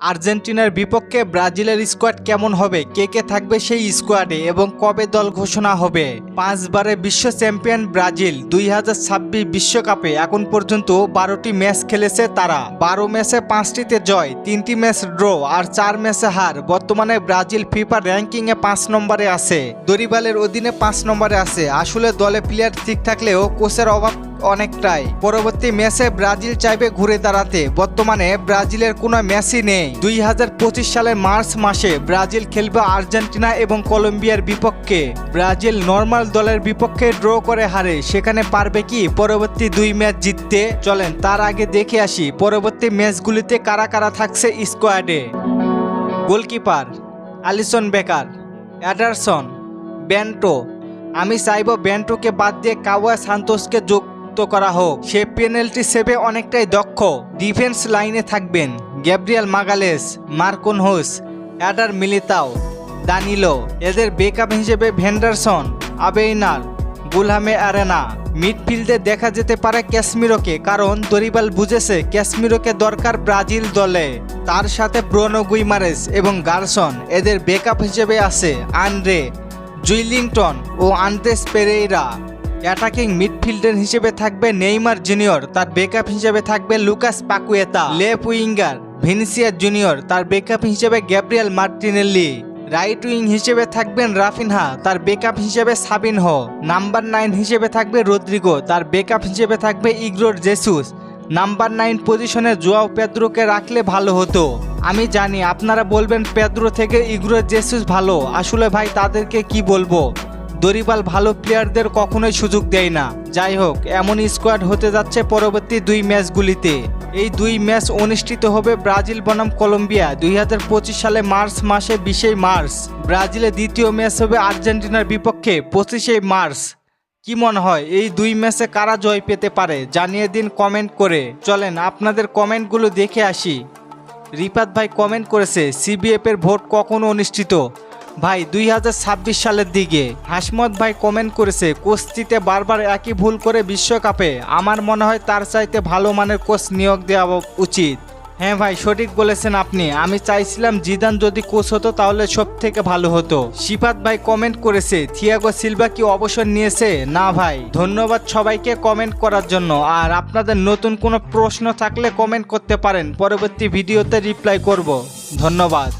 আর্জেন্টিনার বিপক্ষে ব্রাজিলের স্কোয়াড কেমন হবে? কে কে থাকবে সেই স্কোয়াডে? এবং কবে দল ঘোষণা হবে? পাঁচবারে বিশ্ব চ্যাম্পিয়ন ব্রাজিল দুই হাজার ছাব্বিশ বিশ্বকাপে। এখন পর্যন্ত বারোটি ম্যাচ খেলেছে তারা। বারো ম্যাচে পাঁচটিতে জয়, তিনটি ম্যাচ ড্র আর চার ম্যাচে হার। বর্তমানে ব্রাজিল ফিফা র্যাঙ্কিংয়ে পাঁচ নম্বরে আছে। দরিবালের অধীনে পাঁচ নম্বরে আছে। আসলে দলে প্লেয়ার ঠিক থাকলেও কোচের অভাব অনেকটাই। পরবর্তী ম্যাচে ব্রাজিল চাইবে ঘুরে দাঁড়াতে। বর্তমানে ব্রাজিলের কোনো ম্যাচই নেই। দুই হাজার পঁচিশ সালের মার্চ মাসে ব্রাজিল খেলবে আর্জেন্টিনা এবং কলম্বিয়ার বিপক্ষে। ব্রাজিল নর্মাল দলের বিপক্ষে ড্র করে হারে। সেখানে পারবে কি? পরবর্তী দুই ম্যাচ জিততে। চলেন, তার আগে দেখে আসি পরবর্তী ম্যাচগুলিতে কারা কারা থাকছে স্কোয়াডে। Goalkeeper Alisson Becker, Ederson Bento আমি চাইব ব্যান্টোকে বাদ দিয়ে কাওয়া সান্তোসকে যুক্ত করা হোক। সে পেনাল্টি সেভে অনেকটাই দক্ষ। ডিফেন্স লাইনে থাকবেন Gabriel Magalhaes, Marquinhos, Eder Militao, Danilo, এদের বেকআপ হিসেবে ভেন্ডারসন, আবেইনার, গুলহামে অ্যারেনা। মিডফিল্ডে দেখা যেতে পারে ক্যাসমিরোকে, কারণ দরিবাল বুঝেছে ক্যাসমিরোকে দরকার ব্রাজিল দলে। তার সাথে ব্রোনো গুইমারেস এবং গার্সন, এদের বেকআপ হিসেবে আছে আন্দ্রে, জুইলিংটন ও আন্দ্রেস পেরেইরা। অ্যাটাকিং মিডফিল্ডার হিসেবে থাকবে নেইমার জুনিয়র, তার বেকআপ হিসেবে থাকবে Lucas Paqueta. Left winger Vinicius junior, তার বেকআপ হিসেবে গ্যাব্রিয়েল মার্টিনেল্লি রাইট উইং হিসেবে থাকবেন রাফিনহা, তার বেকআপ হিসেবে সাবিনহো। নাম্বার নাইন হিসেবে থাকবে রদ্রিগো, তার বেকআপ হিসেবে থাকবে ইগরোর জেসুস। নাম্বার নাইন পজিশনে জোয়াও পেদ্রোকে রাখলে ভালো হতো। আমি জানি আপনারা বলবেন পেদ্রো থেকে ইগরোর জেসুস ভালো, আসলে ভাই তাদেরকে কি বলব? দরিবাল ভালো প্লেয়ারদের কখনোই সুযোগ দেয় না। যাই হোক এমন স্কোয়াড হতে যাচ্ছে পরবর্তী দুই ম্যাচগুলিতে। এই দুই ম্যাচ অনুষ্ঠিত হবে ব্রাজিল বনাম কলম্বিয়া দুই হাজার পঁচিশ সালে মার্চ মাসে বিশে মার্চ। ব্রাজিলের দ্বিতীয় ম্যাচ হবে আর্জেন্টিনার বিপক্ষে পঁচিশে মার্চ। কি মনে হয়, এই দুই ম্যাচে কারা জয় পেতে পারে, জানিয়ে দিন কমেন্ট করে। চলেন, আপনাদের কমেন্টগুলো দেখে আসি। রিপাত ভাই কমেন্ট করেছে সিবিএফ এর ভোট কখন অনুষ্ঠিত? ভাই, দুই হাজার ছাব্বিশ সালের দিকে হাসমত ভাই কমেন্ট করেছে কোচটিতে বারবার একই ভুল করে বিশ্বকাপে। আমার মনে হয় তার চাইতে ভালো মানের কোচ নিয়োগ দেওয়া উচিত। হ্যাঁ ভাই, সঠিক বলেছেন আপনি। আমি চাইছিলাম জিদান যদি কোচ হতো তাহলে সব থেকে ভালো হতো। শিফাত ভাই কমেন্ট করেছে, থিয়াগো সিলভা কি অবসর নিয়েছে? না ভাই। ধন্যবাদ সবাইকে কমেন্ট করার জন্য। আর আপনাদের নতুন কোনো প্রশ্ন থাকলে কমেন্ট করতে পারেন। পরবর্তী ভিডিওতে রিপ্লাই করব। ধন্যবাদ।